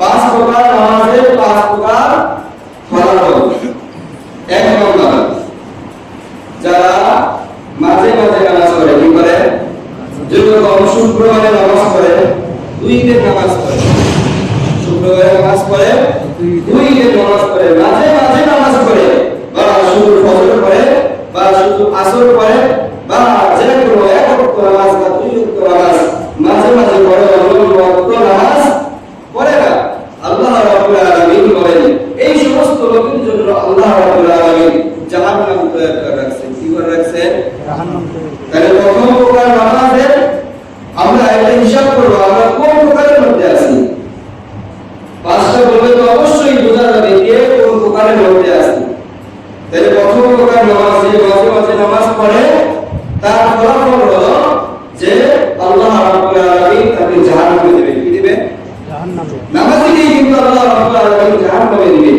পাঁচ প্রকার নামাজের পাঁচ প্রকার ফলাফল। এক নম্বর, যারা মাঝে মাঝে নামাজ পড়ে, কি করে? যেরকম শুক্রবারে নামাজ পড়ে দুই নামাজ পড়ে। শুক্রবারে নামাজ পড়ে দুই ঈদের নামাজ পড়ে। মাঝে মাঝে নামাজ পড়ে, বা শুধু ফজর পড়ে, বা শুধু আসর পড়ে, বা যে কোনো এক নামাজ বা দুই নামাজ মাঝে মাঝে পড়ে, অন্য নামাজ পড়ে না আল্লাহ রাব্বুল আলামিন বলেন এই সমস্ত লোকের জন্য আল্লাহ রাব্বুল আলামিন জাহান্নাম তৈরি করে রাখছেন কি করে রাখছেন তাহলে প্রথম প্রকার নামাজের আমরা একটা হিসাব করব আমরা কোন প্রকারের মধ্যে আছি পাঁচটা বলবে তো অবশ্যই বোঝা যাবে কে কোন প্রকারের মধ্যে আছি তাহলে প্রথম প্রকার নামাজ যে মাঝে মাঝে নামাজ পড়ে তার ফলাফল হলো যে আল্লাহ রাব্বুল আলামিন তাকে জাহান্নামে দেবে কি দেবে? নামাজিকেই কিন্তু আল্লাহ রাব্বুল আলামিন জাহান্নামে দিবে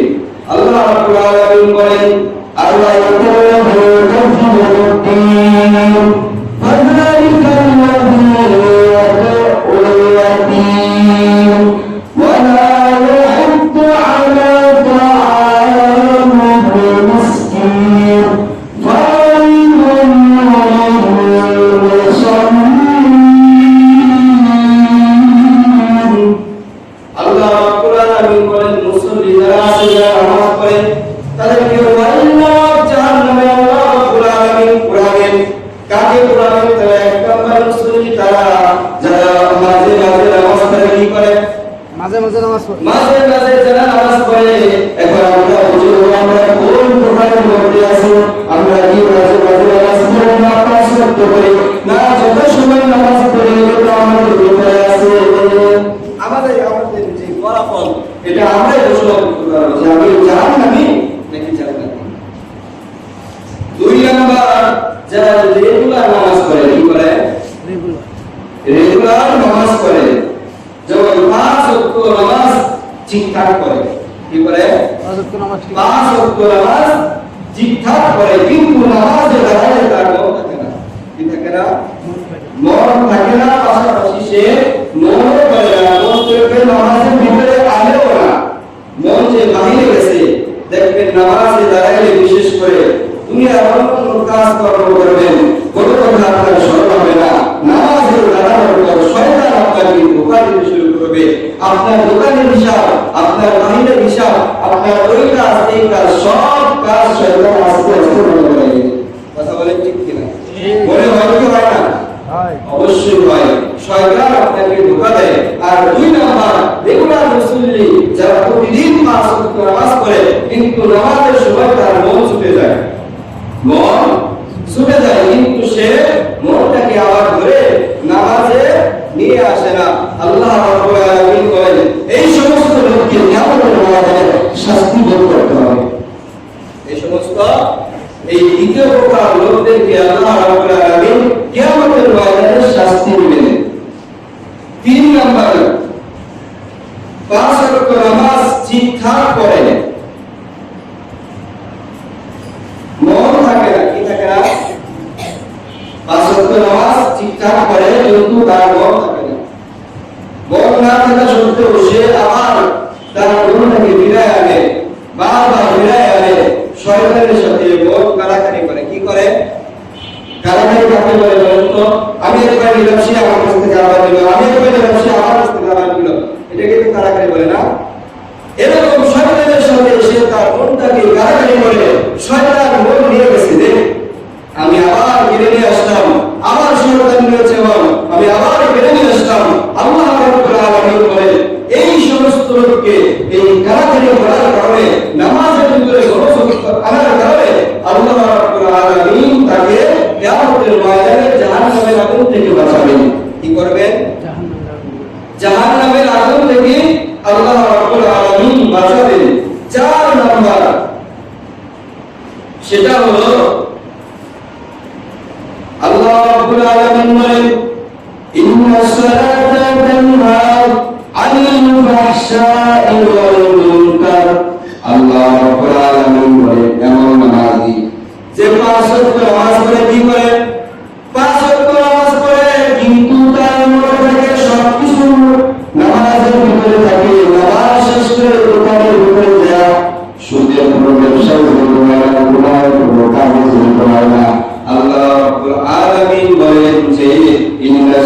তাদেরকে ওয়াল্লাহ জাহান্নামে আল্লাহ রাব্বুল আলামিন পুরাবেন কাকে পুরাবেন তারা এক নম্বর মুসল্লি তারা যারা মাঝে মাঝে নামাজ পড়ে কি করে? মাঝে মাঝে নামাজ পড়ি। মাঝে মাঝে যারা নামাজ পড়ে এখন আমরা বুঝব আমরা কোন প্রকারের মধ্যে আছি? আমরা কি মাঝে মাঝে নামাজ পড়ি না পাঁচ ওয়াক্ত পড়ি? না যত সময় নামাজ পড়ি এটা আমাদের ভিতরে আছে। আমাদের আমাদের যে ফলাফল। এটা আমরাই ঘোষণা করতে পারব। যে আমি জাহান্নামী নাকি জান্নাতি দুই নাম্বার যারা রেগুলার নামাজ পড়ে কি করে রেগুলার রেগুলার নামাজ পড়ে। যেমন পাঁচ ওয়াক্ত নামাজ ঠিকঠাক করে কি করে নামাজ পাঁচ ওয়াক্ত নামাজ ঠিকঠাক করে কিন্তু নামাজে দাঁড়ালে তার মন থাকে না। কি থাকে না? মন থাকে না। পাশাপাশি সে মন করে না মন চলবে নামাজের ভিতরে আলেও না। মন যে বাহিরে নামাজে দাঁড়াইলে বিশেষ করে দুনিয়ার অন্য কাজ কর্ম করবেন কোনো কথা আপনার স্মরণ হবে না। নামাজের দাঁড়ানোর পর শয়তান আপনাকে ধোকা দিতে শুরু করবে। আপনার দোকানের হিসাব আপনার বাহিরের হিসাব আপনার ওই কাজ এই কাজ সব কাজ শয়তান আস্তে আস্তে মনে করে কথা বলেন ঠিক কিনা? মনে হয় কি হয় না? অবশ্যই হয়। শয়তান আপনাকে ধোকা আর দুই নাম্বার রেগুলার মুসল্লি যারা প্রতিদিন পাঁচ নামাজ পড়ে, কিন্তু নামাজের সময় তার মন ছুটে যায়। মন ছুটে যায়, কিন্তু সে মনটাকে আবার ধরে নামাজে নিয়ে আসে না। আল্লাহ রাব্বুল আলামিন এই সমস্ত লোককে কিয়ামতের ময়দানে শাস্তি ভোগ করতে হবে। এই সমস্ত, এই দ্বিতীয় প্রকার লোকদেরকে আল্লাহ রাব্বুল আলামিন শাস্তি দিবেন। তিন নাম্বার, পাঁচ ওয়াক্ত নামাজ ঠিকঠাক করে মন থাকে না, কি থাকে না? পাঁচ ওয়াক্ত নামাজ ঠিকঠাক করে কিন্তু তার মন থাকে না। মন না থাকা সত্ত্বেও সে আবার তার মনটাকে বিদায় আনে, বারবার বিদায় আনে, শয়তানের সাথে মন কারাকারি করে। কি করে? কাকে বলে বলেন তো আমি একবার নিলাম সে আমার কাছ থেকে আবার নিল, আমি একবার নিলাম সে আমার কাছ থেকে আবার নিল। বলে না। এরকম সে তার মনটাকে শয়তান মন নিয়ে গেছে যে, আমি আবার ফিরে নিয়ে আসলাম, আবার শয়তান নিয়েছে এবং আমি আবার নিয়ে আসলাম, আল্লাহ বলেন, এই সমস্ত লোককে এই কারাকারি করার কারণে নামাজের ভিতরে গণসংখ্য আনার কারণে আল্লাহ রাব্বুল আলামিন তাকে কিয়ামতের ময়দানে জাহান্নামের আগুন থেকে বাঁচাবেন। কি চার নাম্বার। সেটা হলো, আল্লাহ রাব্বুল আলামিন বলেন, ইন্না সালাতা তানহা আনিল ফাহশাই ওয়াল এমন যে পাঁচ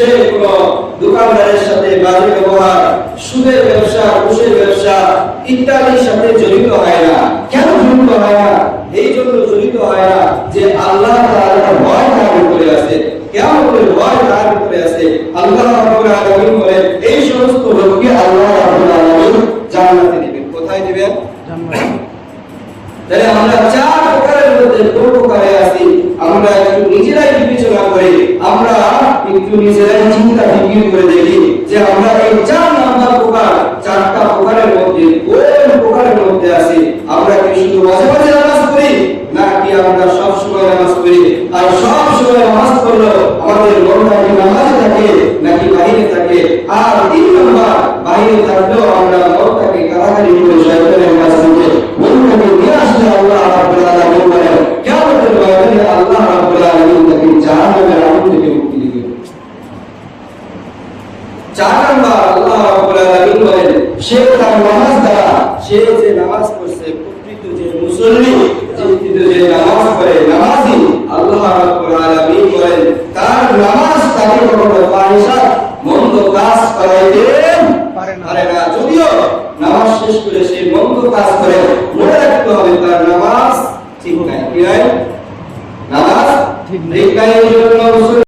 সে কোন দোকানদারের সাথে বাজে ব্যবহার সুদের ব্যবসা ঘুষের ব্যবসা ইত্যাদির সাথে জড়িত হয় না। কেন জড়িত হয় না? এই জন্য জড়িত হয় না যে আল্লাহ তাআলার ভয় তার উপরে আছে। কেমন করে ভয় তার উপরে আছে। আল্লাহ রাব্বুল আলামিন বলেন এই সমস্ত লোককে আল্লাহ রাব্বুল আলামিন জান্নাতে দিবেন কোথায় দিবেন জান্নাত। তাহলে আমরা চার প্রকারের মধ্যে কোন প্রকারে আছি আমরা একটু নিজেরাই বিবেচনা করি, আমরা একটু নিজেরাই চিন্তা ফিকির করে দেখি যে আমরা এই চার নাম্বার প্রকার, চারটা প্রকারের মধ্যে, কোন প্রকারের মধ্যে আছি আমরা কি শুধু মাঝে মাঝে নামাজ পড়ি, নাকি আমরা সব সময় নামাজ পড়ি? আর সব সময় নামাজ পড়ল আমাদের মনটা কি নামাজে থাকে, নাকি বাহিরে থাকে? আর তিন নম্বর, বাহিরে থাকলেও আমরা মনটাকে কারাগারি করে শয়তানের কাছ থেকে মনটাকে নিয়ে আসলে আল্লাহ রাব্বুল আলামিন বলেন কিয়ামতের ময়দানে আল্লাহ রাব্বুল আলামিন তাকে জাহান্নামের আগুন থেকে মুক্তি দিবেন চার নম্বর আল্লাহ রাব্বুল আলামিন বলেন সে তার নামাজ দ্বারা সে যে নামাজ পড়ছে প্রকৃত যে মুসল্লি প্রকৃত যে নামাজ পড়ে নামাজি আল্লাহ রাব্বুল আলামিন বলেন তার নামাজ তাকে কখনো ফাহিশা মন্দ কাজ করাইতে পারে না। যদিও নামাজ শেষ করে সে মন্দ কাজ করে মনে রাখতে হবে তার নামাজ ঠিক নাই নামাজ ঠিক নাই। জন্য